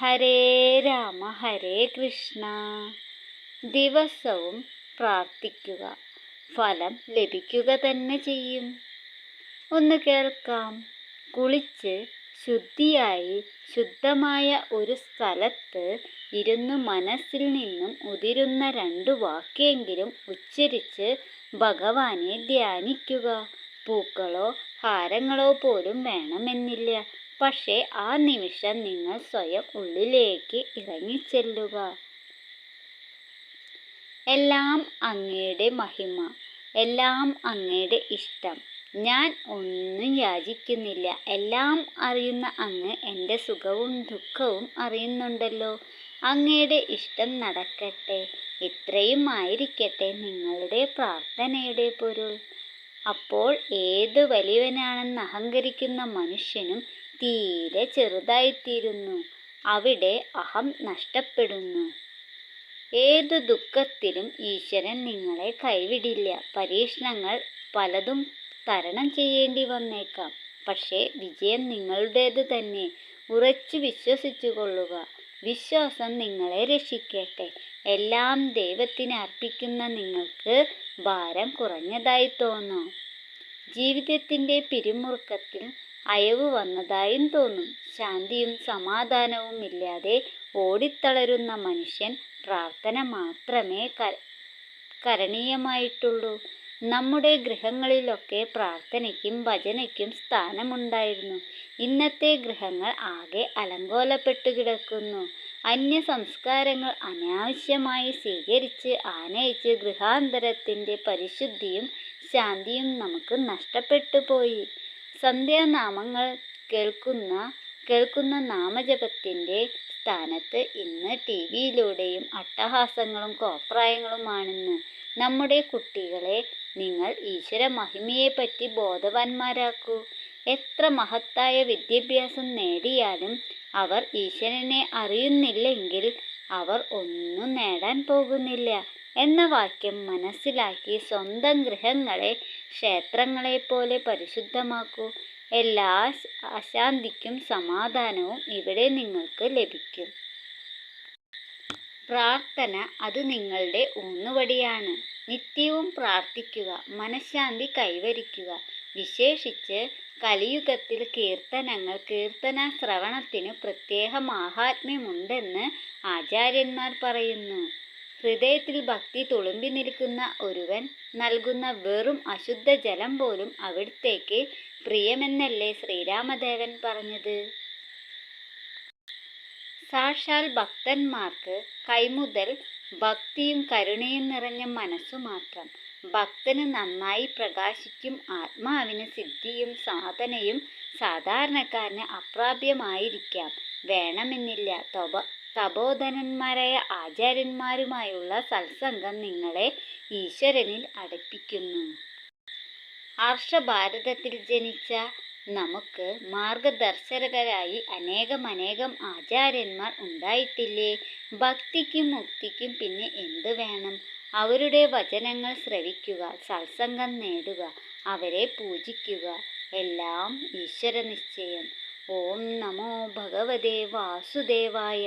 ഹരേ രാമ ഹരേ കൃഷ്ണ. ദിവസവും പ്രാർത്ഥിക്കുക. ഫലം ലഭിക്കുക തന്നെ ചെയ്യും. ഒന്ന് കേൾക്കാം. കുളിച്ച് ശുദ്ധിയായി ശുദ്ധമായ ഒരു സ്ഥലത്ത് ഇരുന്ന് മനസ്സിൽ നിന്നും ഉതിരുന്ന രണ്ടു വാക്കെങ്കിലും ഉച്ചരിച്ച് ഭഗവാനെ ധ്യാനിക്കുക. പൂക്കളോ ഹാരങ്ങളോ പോലും വേണമെന്നില്ല. പക്ഷേ ആ നിമിഷം നിങ്ങൾ സ്വയം ഉള്ളിലേക്ക് ഇറങ്ങിച്ചെല്ലുക. എല്ലാം അങ്ങയുടെ മഹിമ എല്ലാം അങ്ങയുടെ ഇഷ്ടം. ഞാൻ ഒന്നും യാചിക്കുന്നില്ല. എല്ലാം അറിയുന്ന അങ്ങ് എന്റെ സുഖവും ദുഃഖവും അറിയുന്നുണ്ടല്ലോ. അങ്ങയുടെ ഇഷ്ടം നടക്കട്ടെ. ഇത്രയും ആയിരിക്കട്ടെ നിങ്ങളുടെ പ്രാർത്ഥനയുടെ പൊരുൾ. അപ്പോൾ ഏത് വലിയവനാണെന്ന് അഹങ്കരിക്കുന്ന മനുഷ്യനും തീരെ ചെറുതായിത്തീരുന്നു. അവിടെ അഹം നഷ്ടപ്പെടുന്നു. ഏതു ദുഃഖത്തിലും ഈശ്വരൻ നിങ്ങളെ കൈവിടില്ല. പരീക്ഷണങ്ങൾ പലതും തരണം ചെയ്യേണ്ടി വന്നേക്കാം. പക്ഷേ വിജയം നിങ്ങളുടേത് തന്നെ. ഉറച്ചു വിശ്വസിച്ചു കൊള്ളുക വിശ്വാസം നിങ്ങളെ രക്ഷിക്കട്ടെ. എല്ലാം ദൈവത്തിന് അർപ്പിക്കുന്ന നിങ്ങൾക്ക് ഭാരം കുറഞ്ഞതായി തോന്നാം. ജീവിതത്തിന്റെ പിരിമുറുക്കത്തിൽ അയവ് വന്നതായും തോന്നും. ശാന്തിയും സമാധാനവും ഇല്ലാതെ ഓടിത്തളരുന്ന മനുഷ്യൻ പ്രാർത്ഥന മാത്രമേ കരണീയമായിട്ടുള്ളൂ. നമ്മുടെ ഗൃഹങ്ങളിലൊക്കെ പ്രാർത്ഥനയ്ക്കും ഭജനയ്ക്കും സ്ഥാനമുണ്ടായിരുന്നു. ഇന്നത്തെ ഗൃഹങ്ങൾ ആകെ അലങ്കോലപ്പെട്ടു കിടക്കുന്നു. അന്യ സംസ്കാരങ്ങൾ അനാവശ്യമായി സ്വീകരിച്ച് ആനയിച്ച് ഗൃഹാന്തരത്തിന്റെ പരിശുദ്ധിയും ശാന്തിയും നമുക്ക് നഷ്ടപ്പെട്ടു പോയി. സന്ധ്യാനാമങ്ങൾ കേൾക്കുന്ന കേൾക്കുന്ന നാമജപത്തിന്റെ സ്ഥാനത്ത് ഇന്ന് ടി വിയിലൂടെയും അട്ടഹാസങ്ങളും കോപ്രായങ്ങളുമാണെന്ന് നമ്മുടെ കുട്ടികളെ നിങ്ങൾ ഈശ്വര മഹിമയെപ്പറ്റി ബോധവാന്മാരാക്കൂ. എത്ര മഹത്തായ വിദ്യാഭ്യാസം നേടിയാലും അവർ ഈശ്വരനെ അറിയുന്നില്ലെങ്കിൽ അവർ ഒന്നും നേടാൻ പോകുന്നില്ല എന്ന വാക്യം മനസ്സിലാക്കി സ്വന്തം ഗൃഹങ്ങളെ ക്ഷേത്രങ്ങളെപ്പോലെ പരിശുദ്ധമാക്കൂ. എല്ലാ അശാന്തിക്കും സമാധാനവും ഇവിടെ നിങ്ങൾക്ക് ലഭിക്കും. പ്രാർത്ഥന അത് നിങ്ങളുടെ ഊന്നുവടിയാണ്. നിത്യവും പ്രാർത്ഥിക്കുക മനഃശാന്തി കൈവരിക്കുക വിശേഷിച്ച് കലിയുഗത്തിൽ കീർത്തനങ്ങൾ കീർത്തന ശ്രവണത്തിന് പ്രത്യേക മാഹാത്മ്യമുണ്ടെന്ന് ആചാര്യന്മാർ പറയുന്നു. ഹൃദയത്തിൽ ഭക്തി തുളുമ്പി നിൽക്കുന്ന ഒരുവൻ നൽകുന്ന വെറും അശുദ്ധ ജലം പോലും അവിടത്തേക്ക് പ്രിയമെന്നല്ലേ ശ്രീരാമദേവൻ പറഞ്ഞത്? സാക്ഷാൽ ഭക്തന്മാർക്ക് കൈമുതൽ ഭക്തിയും കരുണയും നിറഞ്ഞ മനസ്സു മാത്രം. ഭക്തന് നന്നായി പ്രകാശിക്കും ആത്മാവിന് സിദ്ധിയും സാധനയും സാധാരണക്കാരന് അപ്രാപ്യമായിരിക്കാം. വേണമെന്നില്ല. തൊപ തപോധനന്മാരായ ആചാര്യന്മാരുമായുള്ള സത്സംഗം നിങ്ങളെ ഈശ്വരനിൽ അടുപ്പിക്കുന്നു. ഹർഷഭാരതത്തിൽ ജനിച്ച നമുക്ക് മാർഗദർശകരായി അനേകം ആചാര്യന്മാർ ഉണ്ടായിട്ടില്ലേ? ഭക്തിക്കും മുക്തിക്കും പിന്നെ എന്തു വേണം? അവരുടെ വചനങ്ങൾ ശ്രവിക്കുക സത്സംഗം നേടുക അവരെ പൂജിക്കുക എല്ലാം ഈശ്വര നിശ്ചയം ഓം നമോ ഭഗവതേ വാസുദേവായ